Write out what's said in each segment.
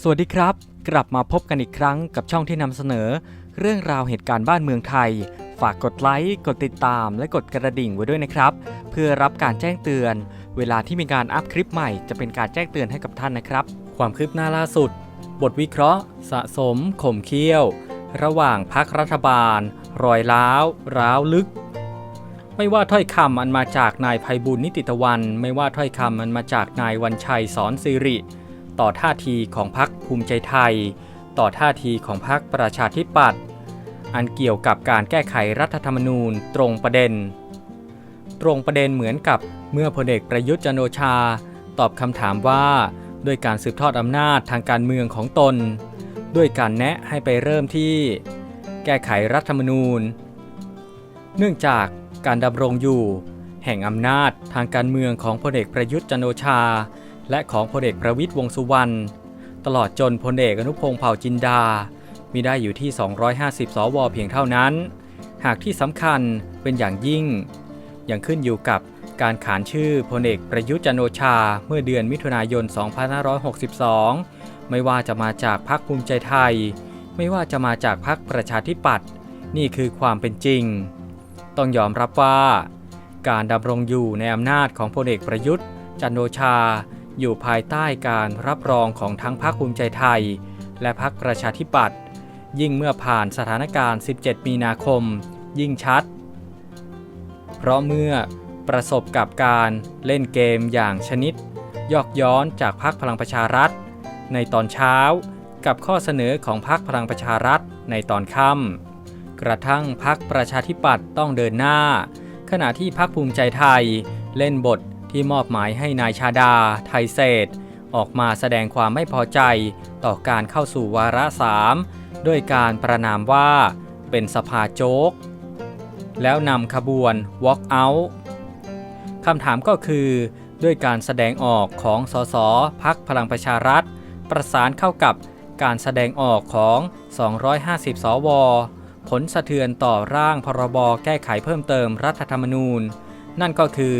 สวัสดีครับ กลับมาพบกันอีกครั้งกับช่องที่นำเสนอ เรื่องราวเหตุการณ์บ้านเมืองไทย ฝากกดไลค์กดติดตาม และกดกระดิ่งไว้ด้วยนะครับ เพื่อรับการแจ้งเตือน เวลาที่มีการอัพคลิปใหม่จะเป็นการแจ้งเตือนให้กับท่านนะครับ ความคืบหน้าล่าสุด บทวิเคราะห์ สะสม ข่มเคี้ยว ระหว่างพักรัฐบาล รอยล้าว ร้าวลึกไม่ว่าถ้อยคำอันมาจากนายภัยบุญนิติตะวัน ไม่ว่าถ้อยคำอันมาจากนายวันชัยสอนสิริ ต่อท่าทีของพรรคภูมิใจไทย ต่อท่าทีของพรรคประชาธิปัตย์อันเกี่ยวกับการแก้ไขรัฐธรรมนูญตรงประเด็น ตรงประเด็นเหมือนกับเมื่อพลเอกประยุทธ์จันโอชา ตอบคำถามว่าด้วยการสืบทอดอำนาจทางการเมืองของตน ด้วยการแนะให้ไปเริ่มที่ แก้ไขรัฐธรรมนูญ เนื่องจากการดำรงอยู่ แห่งอำนาจทางการเมืองของพลเอกประยุทธ์จันโอชา และของพลเอกประวิตยวงสุวรรณ ตลอดจนพลเอกอนุพงษ์เผ่าจินดา มีได้อยู่ที่ 250 สวเพียงเท่านั้น หากที่สำคัญเป็นอย่างยิ่ง ยังขึ้นอยู่กับการขานชื่อพลเอกประยุทธ์จันโอชาเมื่อเดือนมิถุนายน 2562 ไม่ว่าจะมาจากพรรคภูมิใจไทย ไม่ว่าจะมาจากพรรคประชาธิปัตย์นี่คือความเป็นจริง ต้องยอมรับว่า การดำรงอยู่ในอำนาจของพลเอกประยุทธ์ จันโอชา อยู่ภายใต้การรับรองของทั้งพรรคภูมิใจไทย และพรรคประชาธิปัตย์ยิ่งเมื่อผ่านสถานการณ์ 17 มีนาคม ยิ่งชัด เพราะเมื่อประสบกับการเล่นเกมอย่างชนิด ยอกย้อนจากพรรคพลังประชารัฐ ในตอนเช้ากับข้อเสนอของพรรคพลังประชารัฐในตอนค่ำกระทั่งพรรคประชาธิปัตย์ต้องเดินหน้า ขณะที่พรรคภูมิใจไทยเล่นบท ที่มอบหมายให้นายชาดา ไทยเศษ ออกมาแสดงความไม่พอใจต่อการเข้าสู่วาระสามด้วยการประนามว่าเป็นสภาโจ๊ก แล้วนำขบวน walk out คำถามก็คือ ด้วยการแสดงออกของสสพักพลังประชารัฐ ประสานเข้ากับการแสดงออกของ 250 สว ผลสะเทือนต่อร่างพรบแก้ไขเพิ่มเติมรัฐธรรมนูญ นั่นก็คือ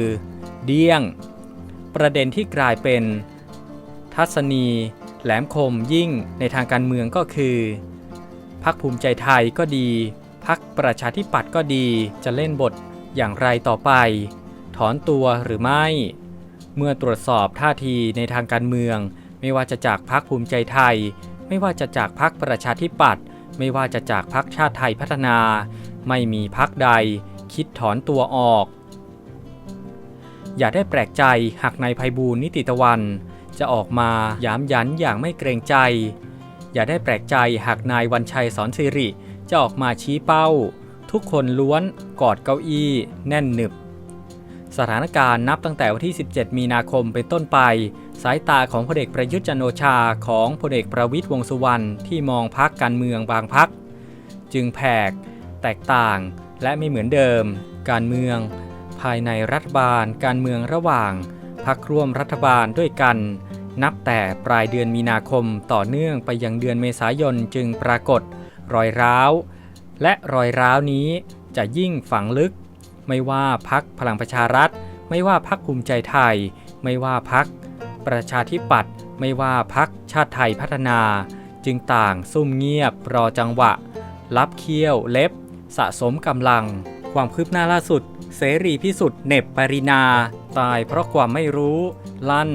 เดี้ยง ประเด็นที่กลายเป็น ทัศนี แหลมคมยิ่งในทางการเมืองก็คือพักภูมิใจไทยก็ดีพักประชาธิปัตย์ก็ดีจะเล่นบทอย่างไรต่อไป ถอนตัวหรือไม่ เมื่อตรวจสอบท่าทีในทางการเมือง ไม่ว่าจะจากพักภูมิใจไทย ไม่ว่าจะจากพักประชาธิปัตย์ไม่ว่าจะจากพักชาติไทยพัฒนา ไม่มีพักใด คิดถอนตัวออก อย่าได้แปลกใจหากนายภัยบูลนิติตะวัน จะออกมาย้ำยันอย่างไม่เกรงใจ อย่าได้แปลกใจหากนายวันชัยสอนสิริ จะออกมาชี้เป้า ทุกคนล้วนกอดเก้าอี้ แน่นหนึบ สถานการณ์นับตั้งแต่วันที่ 17 มีนาคมเป็นต้นไป สายตาของพลเอกประยุทธ์จันโอชาของพลเอกประวิตยวงสุวรรณที่มองพักการเมืองบางพัก จึงแผก แตกต่างและไม่เหมือนเดิม การเมือง ภายในรัฐบาลการเมืองระหว่างพักร่วมรัฐบาลด้วยกัน นับแต่ปลายเดือนมีนาคมต่อเนื่องไปยังเดือนเมษายนจึงปรากฏ รอยร้าว และรอยร้าวนี้จะยิ่งฝังลึก ไม่ว่าพักพลังประชารัฐ ไม่ว่าพักภูมิใจไทย ไม่ว่าพักประชาธิปัตย์ไม่ว่าพักชาติไทยพัฒนา จึงต่างซุ่มเงียบรอจังหวะ รับเคี้ยวเล็บ สะสมกำลัง ความคืบหน้าล่าสุด เสรีพิสุทธิ์เน็บปรินา ตายเพราะความไม่รู้ ลั่น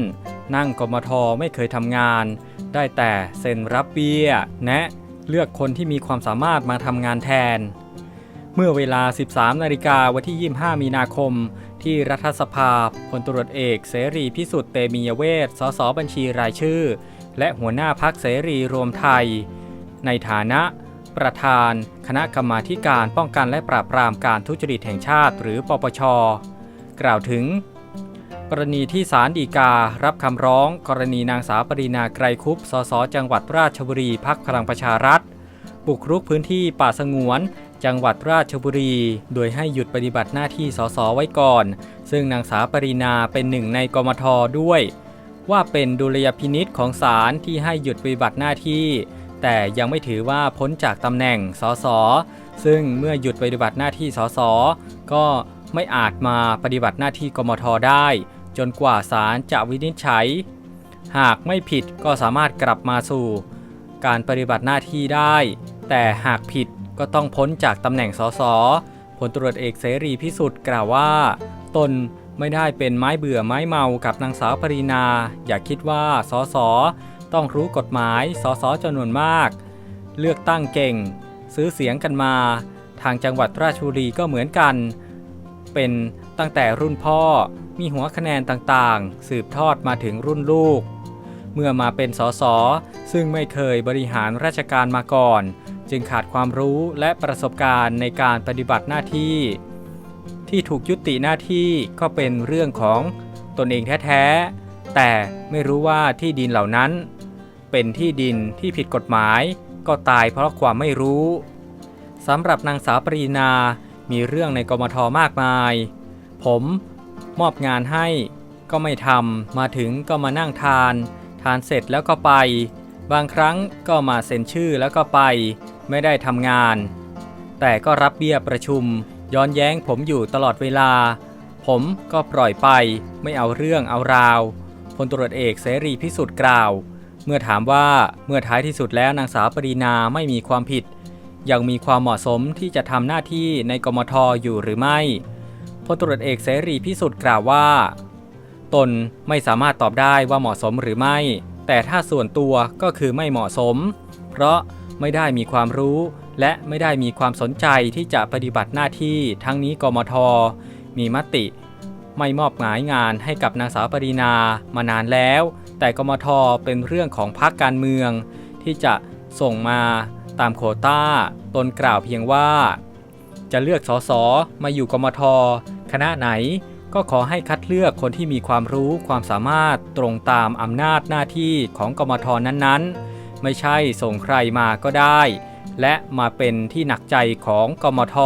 นั่งกมทไม่เคยทำงาน ได้แต่เซ็นรับเบี้ย แนะเลือกคนที่มีความสามารถมาทำงานแทน เมื่อเวลา 13 นาฬิกาวันที่ 25 มีนาคม ที่รัฐสภาพลตรวจเอกเสรีพิสุทธิ์เตมียเวทสสบัญชีรายชื่อ และหัวหน้าพักเสรีรวมไทย ในฐานะ ประธาน คณะกรรมาการป้องกันและปราบปรามการทุจริตแห่งชาติ หรือปปช กล่าวถึง กรณีที่ศาลฎีกา รับคำร้อง กรณีนางสาวปรินาไกรคุปสสจังหวัดราชบุรีพักพลังประชารัฐ บุกรุกพื้นที่ป่าสงวน จังหวัดราชบุรี โดยให้หยุดปฏิบัติหน้าที่สสไว้ก่อน ซึ่งนางสาวปรินาเป็นหนึ่งในกมทด้วย ว่าเป็นดุลยพินิษของศาลที่ให้หยุดปฏิบัติหน้าที่ แต่ยังไม่ถือว่าพ้นจากตำแหน่งสส ซึ่งเมื่อหยุดปฏิบัติหน้าที่สส ก็ไม่อาจมาปฏิบัติหน้าที่กมทได้ จนกว่าศาลจะวินิจฉัย หากไม่ผิดก็สามารถกลับมาสู่ การปฏิบัติหน้าที่ได้ แต่หากผิดก็ต้องพ้นจากตำแหน่งสสพลตรวจเอกเสรีพิสุทธิ์กล่าวว่า ตนไม่ได้เป็นไม้เบื่อไม้เมากับนางสาวปรินา อย่าคิดว่าสส ต้องรู้กฎหมายสสจำนวนมาก เลือกตั้งเก่ง ซื้อเสียงกันมา ทางจังหวัดราชบุรีก็เหมือนกัน เป็นตั้งแต่รุ่นพ่อมีหัวคะแนนต่างๆ สืบทอดมาถึงรุ่นลูก เมื่อมาเป็นสสซึ่งไม่เคยบริหารราชการมาก่อน จึงขาดความรู้และประสบการณ์ในการปฏิบัติหน้าที่ ที่ถูกยุติหน้าที่ก็เป็นเรื่องของตนเองแท้ๆแต่ไม่รู้ว่าที่ดินเหล่านั้น เป็นที่ดินที่ผิดกฎหมาย ก็ตายเพราะความไม่รู้สำหรับนางสาวปรีนา มีเรื่องในกมทมากมาย ผมมอบงานให้ก็ไม่ทำมาถึงก็มานั่งทาน ทานเสร็จแล้วก็ไป บางครั้งก็มาเซ็นชื่อแล้วก็ไป ไม่ได้ทำงาน แต่ก็รับเบี้ยประชุม ย้อนแย้งผมอยู่ตลอดเวลา ผมก็ปล่อยไป ไม่เอาเรื่องเอาราวพลตรวจเอกเสรีพิสุทธิ์กล่าว เมื่อถามว่าเมื่อท้ายที่สุดแล้วนางสาวปรีนาไม่มีความผิด ยังมีความเหมาะสมที่จะทำหน้าที่ในกมทอยู่หรือไม่พลตรวจเอกเสรีพิสุทธิ์กล่าวว่า ตนไม่สามารถตอบได้ว่าเหมาะสมหรือไม่ แต่ถ้าส่วนตัวก็คือไม่เหมาะสม เพราะไม่ได้มีความรู้และไม่ได้มีความสนใจที่จะปฏิบัติหน้าที่ทั้งนี้กมท มีมติ ไม่มอบหมายงานให้กับนางสาวปรินามานานแล้ว แต่กมทเป็นเรื่องของพรรคการเมือง ที่จะส่งมาตามโควต้า ตนกล่าวเพียงว่า จะเลือกสสมาอยู่กมทคณะไหนก็ขอให้คัดเลือกคนที่มีความรู้ความสามารถตรงตามอำนาจหน้าที่ของกมทนั้นๆ ไม่ใช่ส่งใครมาก็ได้ และมาเป็นที่หนักใจของกมท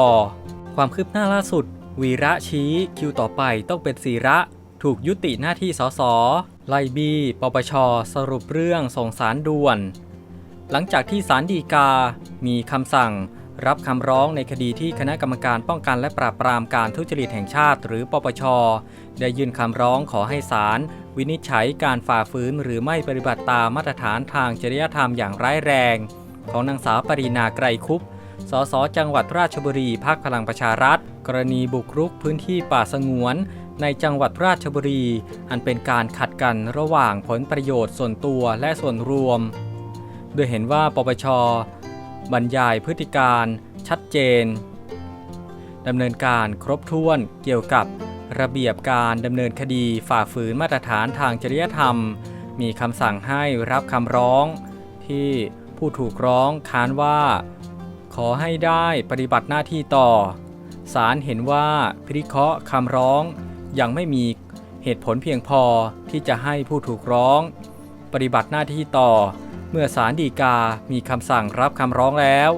ความคืบหน้าล่าสุด วีระชี้คิวต่อไปต้องเป็นศีระ ถูกยุติหน้าที่สส ไลบีปปช สรุปเรื่องส่งสารด่วน หลังจากที่ศาลฎีกา มีคำสั่ง รับคำร้องในคดีที่คณะกรรมการป้องกันและปราบปรามการทุจริตแห่งชาติ หรือปปช ได้ยื่นคำร้องขอให้ศาลวินิจฉัยการฝ่าฝืนหรือไม่ปฏิบัติตามมาตรฐานทางจริยธรรมอย่างร้ายแรง ของนางสาวปรีนาไกรคุป สสจังหวัดราชบุรีพักพลังประชารัฐ กรณีบุกรุกพื้นที่ป่าสงวน ในจังหวัดราชบุรี อันเป็นการขัดกันระหว่างผลประโยชน์ส่วนตัวและส่วนรวม โดยเห็นว่าปปช บรรยายพฤติการชัดเจนดำเนินการครบถ้วนเกี่ยวกับระเบียบการดำเนินคดีฝ่าฝืนมาตรฐานทางจริยธรรม มีคำสั่งให้รับคำร้อง ที่ผู้ถูกร้องค้านว่า ขอให้ได้ปฏิบัติหน้าที่ต่อ ศาลเห็นว่าพิริเคราะห์คำร้องยังไม่มีเหตุผลเพียงพอที่จะให้ผู้ถูกร้อง ปฏิบัติหน้าที่ต่อ เมื่อศาลฎีกามีคำสั่งรับคำร้องแล้ว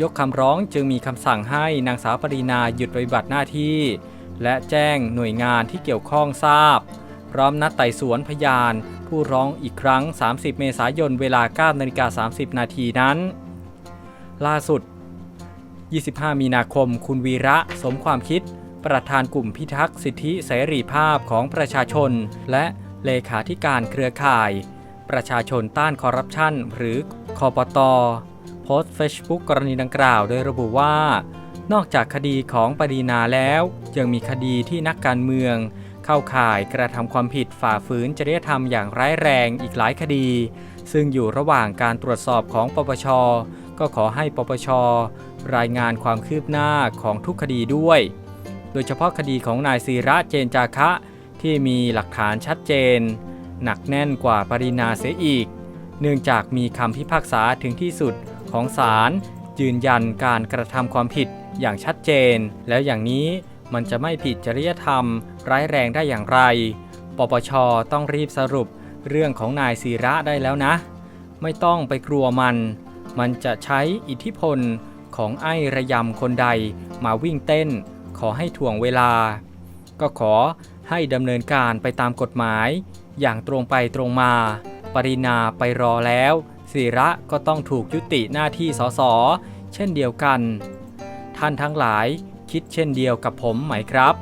ยกคำร้องจึงมีคำสั่งให้นางสาวปรีนาหยุดปฏิบัติหน้าที่ และแจ้งหน่วยงานที่เกี่ยวข้องทราบ พร้อมนัดไต่สวนพยาน ผู้ร้องอีกครั้ง 30 เมษายนเวลา9นาฬิกา30 นาทีนั้น ล่าสุด 25 มีนาคม คุณวีระ สมความคิด ประธานกลุ่มพิทักษ์สิทธิเสรีภาพของประชาชน และเลขาธิการเครือข่าย ประชาชนต้านคอร์รัปชันหรือคอปตอโพสต์เฟซบุ๊กกรณีดังกล่าว โดยระบุว่า นอกจากคดีของปรีนาแล้ว ยังมีคดีที่นักการเมือง เข้าข่ายกระทำความผิดฝ่าฝืนจริยธรรมอย่างร้ายแรงอีกหลายคดี ซึ่งอยู่ระหว่างการตรวจสอบของปปช ก็ขอให้ปปช รายงานความคืบหน้าของทุกคดีด้วย โดยเฉพาะคดีของนายศิระเจนจาคะที่มีหลักฐานชัดเจน หนักแน่นกว่าปรินาเสียอีก เนื่องจากมีคำพิพากษาถึงที่สุดของศาลยืนยันการกระทำความผิดอย่างชัดเจน แล้วอย่างนี้มันจะไม่ผิดจริยธรรม ร้ายแรงได้อย่างไร ปปชต้องรีบสรุปเรื่องของนายศิระได้แล้วนะ ไม่ต้องไปกลัวมัน มันจะใช้อิทธิพล ของไอ้ระยำคนใดมาวิ่งเต้น ขอให้ถ่วงเวลา ก็ขอให้ดำเนินการไปตามกฎหมาย อย่างตรงไปตรงมา ปรินาไปรอแล้วศิระก็ต้องถูกยุติหน้าที่สสเช่นเดียวกัน ท่านทั้งหลายคิดเช่นเดียวกับผมไหมครับ